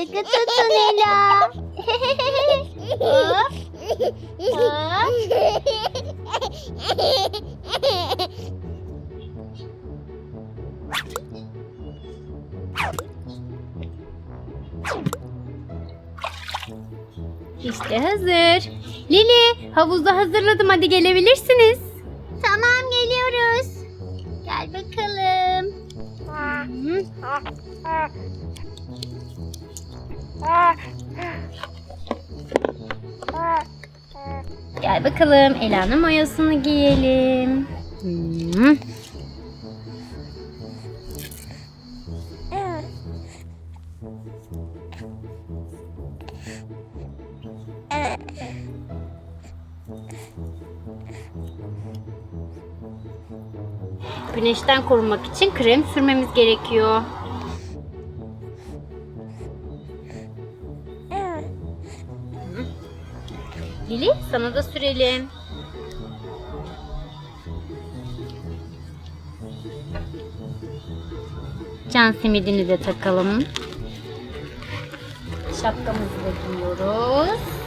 Sıkı tutun Ela. Hop. Hop. İşte hazır. Lili havuzda hazırladım hadi gelebilirsiniz. Tamam geliyoruz. Gel bakalım. Gel bakalım Ela'nın mayosunu giyelim. Hı. Güneşten korunmak için krem sürmemiz gerekiyor. Lili sana da sürelim. Can simidini de takalım. Şapkamızı da giyiyoruz.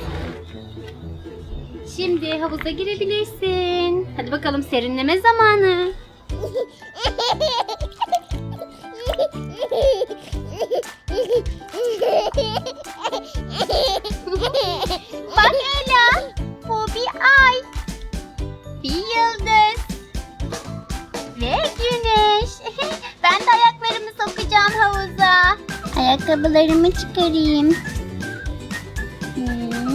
Şimdi havuza girebilirsin. Hadi bakalım serinleme zamanı. Bak Ela. Bu bir ay. Bir yıldız. Ve güneş. ben de ayaklarımı sokacağım havuza. Ayakkabılarımı çıkarayım. Hmm.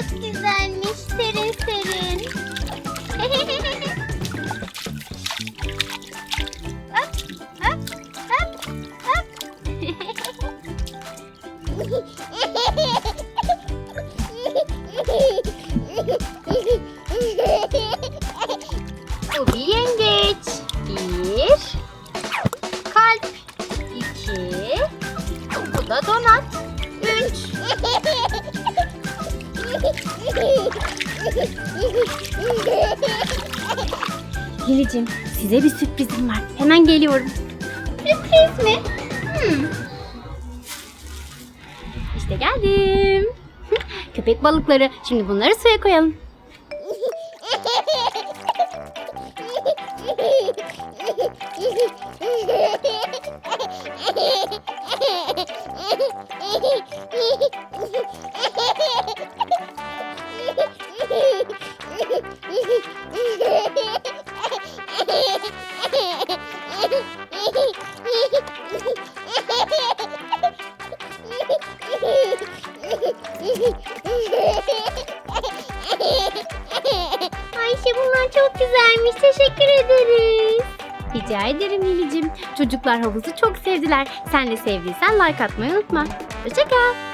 Çok güzelmiş. Serin serin. Hop, hop, hop, hop. Bu bir yengeç. Bir. Kalp. İki. Bu da donat. Üç. Lilicim size bir sürprizim var. Hemen geliyorum. Sürpriz mi? Hmm. İşte geldim. Köpek balıkları. Şimdi bunları suya koyalım. çok güzelmiş. Teşekkür ederiz. Rica ederim Lilicim. Çocuklar havuzu çok sevdiler. Sen de sevdiysen like atmayı unutma. Hoşçakal.